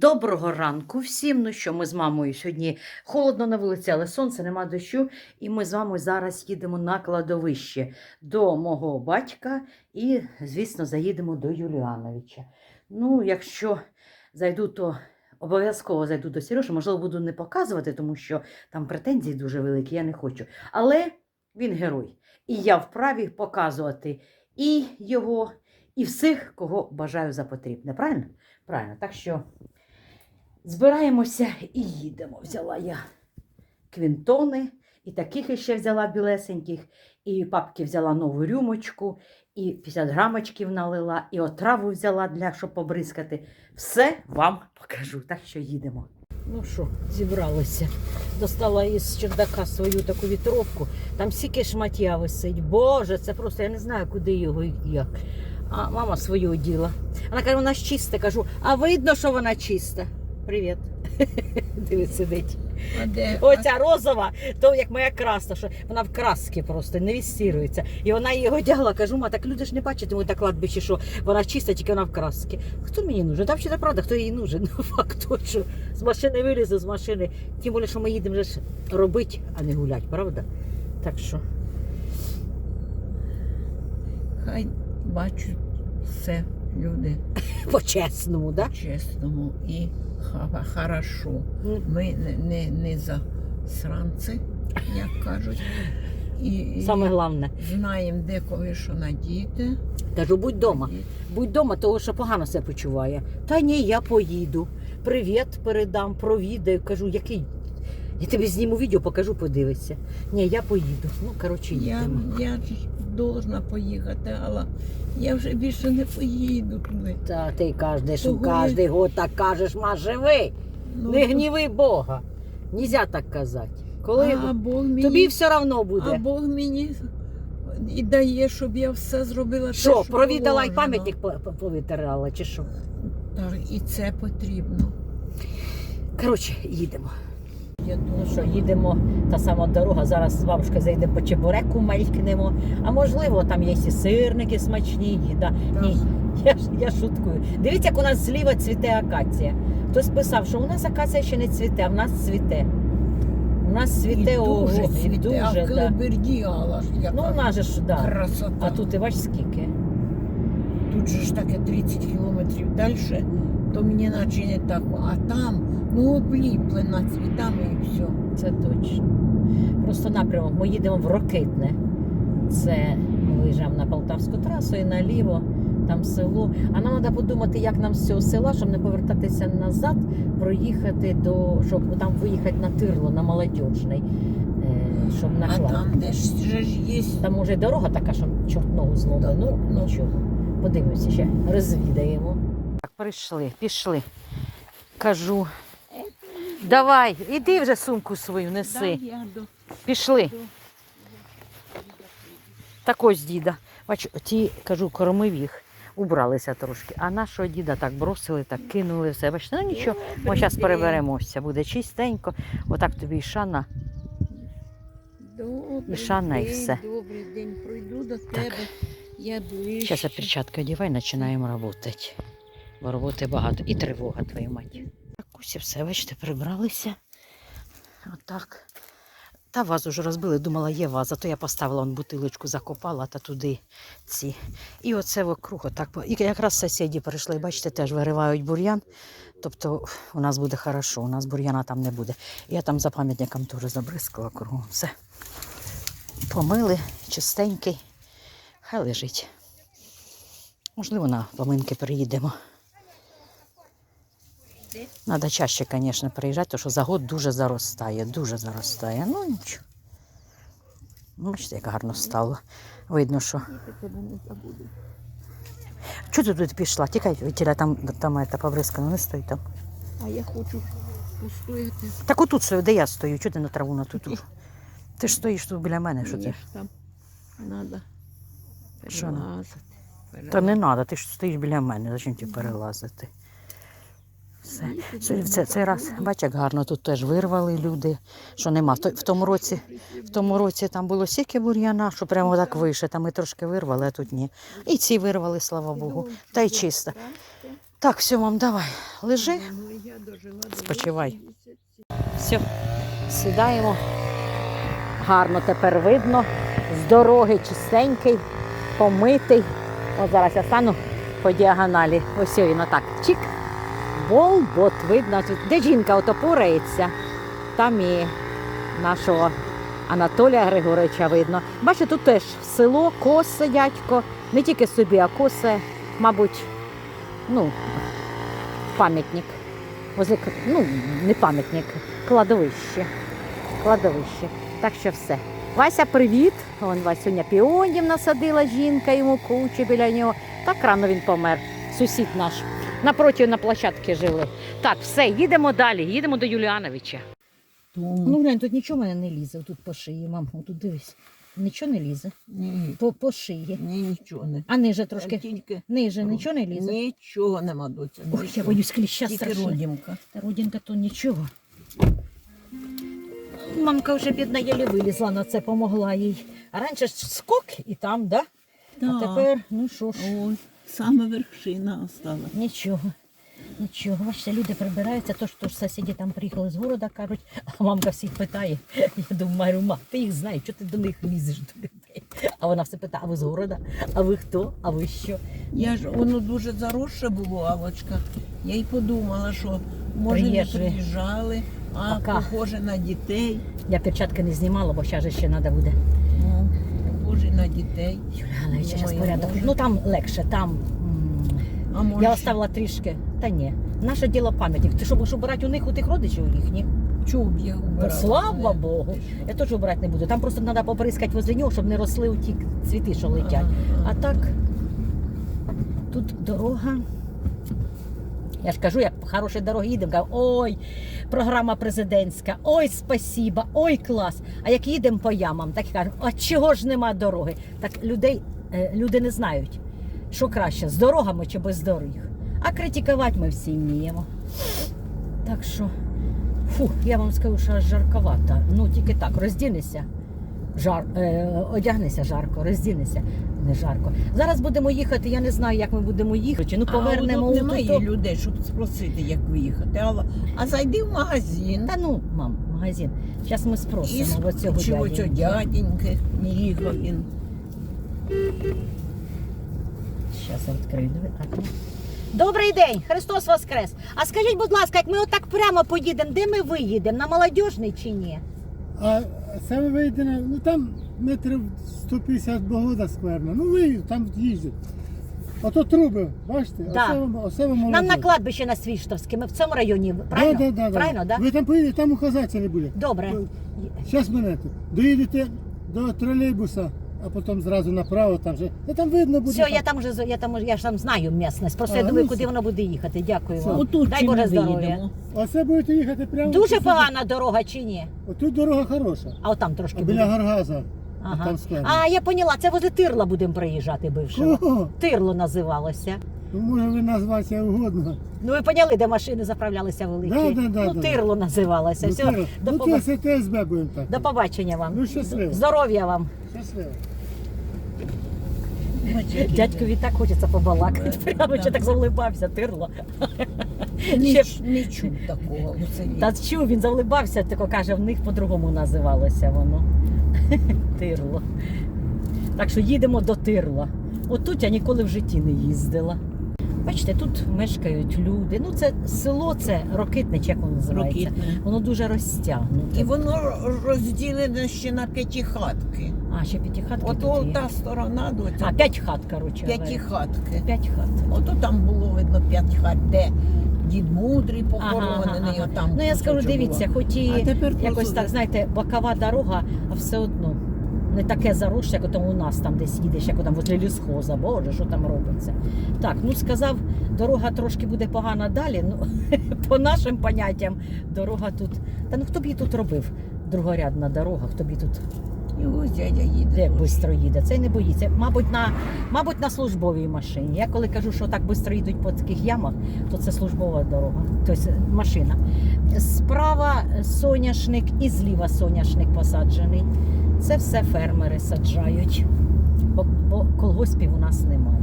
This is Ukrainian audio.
Доброго ранку всім. Ну що, ми з мамою сьогодні холодно на вулиці, але сонце нема дощу. І ми з вами зараз їдемо на кладовище до мого батька і, звісно, заїдемо до Юліановича. Ну, якщо зайду, то обов'язково зайду до Сережі. Можливо, буду не показувати, тому що там претензії дуже великі, я не хочу. Але він герой. І я вправі показувати і його, і всіх, кого бажаю за потрібне. Правильно? Правильно. Так що. Збираємося і їдемо. Взяла я квінтони, і таких ще взяла білесеньких, і папки взяла нову рюмочку, і 50 грамочків налила, і отраву взяла для щоб побризкати. Все вам покажу. Так що їдемо. Ну що, зібралися. Достала із чердака свою таку вітровку. Там стільки шмаття висить. Боже, це просто я не знаю, куди його і як. А мама свою оділа. Вона каже, вона ж чиста. Кажу, а видно, що вона чиста. Привіт. Диви, сидить. А де? Оця розова, то як моя красна, що вона в краски просто не відстірується. І вона її одягла, кажу, ма, так люди ж не бачать, тому так кладбище, що вона чиста, тільки вона в краски. Хто мені нужен? Там чи правда, хто їй нужен? Ну, факт що з машини вилізе, з машини. Тим більше, що ми їдемо вже ж робити, а не гуляти, правда? Так що. Хай бачать все люди По-чесному, так? по-чесному і хорошо. Ми не, не, за сранці, як кажуть. І, Саме головне. знаємо, де коли що надіти. Кажу, будь вдома. Будь вдома, того що погано себе почуває. Та ні, я поїду. Привіт передам, провідаю. Кажу, який. Я тобі зніму відео, покажу, подивишся. Ні, я поїду. Ну, коротше, Я, їдемо. я ж должна поїхати, але я вже більше не поїду туди. Та ти кожен, що Того я- кожен год так кажеш, ма живи. Ну, Не гніви Бога. Нельзя так казати. Коли а Бог мені, тобі все одно а буде. Бог мені і дає, щоб я все зробила. те, Що, провідала і положено. пам'ятник по- по- повитирала, чи що? Так, і це потрібно. Коротше, їдемо. Я Ну що, їдемо та сама дорога. Зараз з бабушкою зайдемо по чебуреку, мелькнемо. А можливо, там є і сирники смачні. Да. Ні, я, я шуткую. Дивіться, як у нас зліва цвіте акація. Хтось писав, що у нас акація ще не цвіте, а в нас цвіте. У нас цвіте і ого, дуже і цвіте, а дуже, в да. Алла яка Ну, у нас же ж, да. красота. А тут і бач скільки. Тут же ж таке 30 кілометрів далі, то мені наче не так. А там, ну обліплена цвітами і все. Це точно. Просто напрямок. Ми їдемо в Рокитне. Це ми виїжджаємо на Полтавську трасу і наліво, там село. А нам треба подумати, як нам з цього села, щоб не повертатися назад, проїхати до, щоб там виїхати на Тирло, на молодіжний, е, щоб на А там де ж є. Там може дорога така, що чорт ногу зломить. Ну, Ну. нічого. Подивимося ще, розвідаємо. Прийшли, пішли. Кажу. Давай, іди вже сумку свою неси. Пішли. Так ось діда. Бачу, ті, кажу, кормив їх, убралися трошки. А нашого діда так бросили, так кинули все. Бачите, ну нічого, ми зараз переберемося, буде чистенько. Отак тобі і шана. І шана, і все. Добрий день, пройду до тебе. Я ближче. Зараз я одівай, починаємо працювати. Бо роботи багато. І тривога, твою мать. Так ось і все, бачите, прибралися. Отак. Та вазу вже розбили, думала, є ваза, то я поставила он бутилочку, закопала та туди ці. І оце вокруг, отак. І якраз сусіді прийшли, бачите, теж виривають бур'ян. Тобто у нас буде хорошо, у нас бур'яна там не буде. Я там за пам'ятником теж забризкала кругом. Все. Помили, чистенький. Хай лежить. Можливо, на поминки приїдемо. Треба чаще, звісно, приїжджати, тому що за год дуже заростає, дуже заростає. Ну нічого. Ну, Бачите, як гарно стало. Видно, що. Чого ти тут пішла? Тікай, Вітіля, там, там це побризкано, не стой там. А я хочу постояти. Так отут стою, де я стою, чого ти на траву на ту? Ти ж стоїш тут біля мене, що ти? там треба Що. Та не треба, ти ж стоїш біля мене, зачем ти перелазити? Все. Це, цей раз, бач, як гарно тут теж вирвали люди, що нема. В, тому році, в тому році там було стільки бур'яна, що прямо так вище. Там ми трошки вирвали, а тут ні. І ці вирвали, слава Богу. Та й чисто. Так, все, мам, давай, лежи. Спочивай. Все, сідаємо. Гарно тепер видно. З дороги чистенький, помитий. От зараз я стану по діагоналі. Ось він отак. Чик. Болбот видно. Де жінка ото порається, там і нашого Анатолія Григоровича видно. Бачите, тут теж село, косе дядько. Не тільки собі, а косе, мабуть, ну, пам'ятник. Возле, ну, не пам'ятник, кладовище. Кладовище. Так що все. Вася, привіт. Вон Васюня піонів насадила жінка, йому кучу біля нього. Так рано він помер. Сусід наш. Напроти на площадці жили. Так, все, їдемо далі, їдемо до Юліановича. Ну, глянь, тут нічого в мене не лізе, тут по шиї, мам, тут дивись. Нічого не лізе. Ні, По, по шиї. ні, нічого не. А ниже трошки. Тільки Ниже, нічого не лізе. Нічого нема доця. Ой, я боюсь кліща Тільки страшно. родімка. Та родинка то нічого. Мамка вже бідна єлі вилізла на це, помогла їй. А раніше ж скок і там, да? А тепер, ну що ж, Ой, саме вершина осталась. нічого. Нічого, бачите, люди прибираються, то що ж сусіди там приїхали з города, кажуть, а мамка всіх питає. Я думаю, ма, ти їх знаєш, що ти до них лізеш до людей? А вона все питає, а ви з города? А ви хто? А ви що? Я ж воно дуже заросше було, Авочка. Я й подумала, що може не приїжджали, а Пока. похоже на дітей. Я перчатки не знімала, бо зараз ще треба буде. Ну, на дітей. Юля, зараз Думаю, порядок. може. Ну там легше, там. А може, Я оставила трішки. Та ні. Наше діло пам'ятник. Ти що будеш обирати у них, у тих родичів у їхніх? чуб я убирала. слава. Богу. Я теж обирати не буду. Там просто треба поприскати возле нього, щоб не росли у ті цвіти, що летять. А так, тут дорога. Я ж кажу, як по хорошій дорогі їдемо, кажу, ой, програма президентська, ой, спасіба, ой, клас. А як їдемо по ямам, так і кажемо, а чого ж нема дороги? Так людей, е, люди не знають, що краще, з дорогами чи без доріг. А критикувати ми всі вміємо. Так що, фу, я вам скажу, що аж жарковато. Ну, тільки так, роздінися. Жар, е, одягнися жарко, роздінися. Не жарко. Зараз будемо їхати. Я не знаю, як ми будемо їхати. Ну, повернемо а у тут немає тото- людей, щоб спросити, як виїхати. А, а зайди в магазин. Та ну, мам, магазин. Зараз ми спросимо чи оцього дяденьки. дяденьки їхав він. Зараз я відкрию. ну. Добрий день, Христос Воскрес. А скажіть, будь ласка, як ми отак прямо поїдемо, де ми виїдемо? На молодіжний чи ні? А саме вийде, ну там метрів 150 богода скверна. Ну ви там їздять. Ото труби, бачите? Да. Оце вам, оце вам Нам на кладбище на Свіштовське, ми в цьому районі, правильно? да, да, да. правильно, да? Ви там поїдете, там указателі буде. Добре. Зараз мене тут. Доїдете до тролейбуса, а потім зразу направо, там же. Та там видно буде. Все, я там вже я там я ж там знаю місцевість. Просто А, я думаю, ну, куди все. воно буде їхати. Дякую Все. вам. Отут Дай чи Боже ми здоров'я. виїдемо? Оце будете їхати прямо. Дуже погана дорога чи ні? Отут дорога хороша. А от там трошки А біля буде. Гаргаза. Ага. там скверно. А я поняла, це возле Тирла будемо приїжджати бившого. Кого? Тирло називалося. Ну, може ви назвати як угодно. Ну ви поняли, де машини заправлялися великі. Да, да, да, ну, да. Тирло називалося. Ну, Все, ти- до, ну поба- це ТСБ будемо так. до побачення вам. Ну, щасливо. Здоров'я вам. Щасливо. Дядькові так хочеться побалакати. Да, Прямо ще так заулибався, тирло. Не, Ще- не чув такого у селі. Та чув, він заулибався, тако каже, в них по-другому називалося воно. Тирло. Так що їдемо до Тирла. Отут я ніколи в житті не їздила. Бачите, тут мешкають люди. Ну, це село, це рокитне, як воно називається. Рокітне. Воно дуже розтягнуте. І воно розділене ще на п'ятихатки. А, ще п'ятихатки От тут є. та сторона до А, п'ять хат, коротше. п'ятихатки. П'ять хат. Ото там було видно п'ять хат, де дід мудрий Ага, похоронений, ага, ага. отам. Ну я скажу, кусочок дивіться, було. хоч і А тепер якось просто так, знаєте, бокова дорога, а все одно не таке заросше, як там у нас там десь їдеш, як там возле лісхоза, боже, що там робиться. Так, ну сказав, дорога трошки буде погана далі. Ну, по нашим поняттям, дорога тут. Та ну хто б її тут робив? Другорядна дорога, хто б її тут Його дядя їде. теж. швидко їде. Це не боїться. Мабуть, на, мабуть, на службовій машині. Я коли кажу, що так швидко їдуть по таких ямах, то це службова дорога, тобто машина. Справа соняшник і зліва соняшник посаджений. Це все фермери саджають, бо, бо колгоспів у нас немає.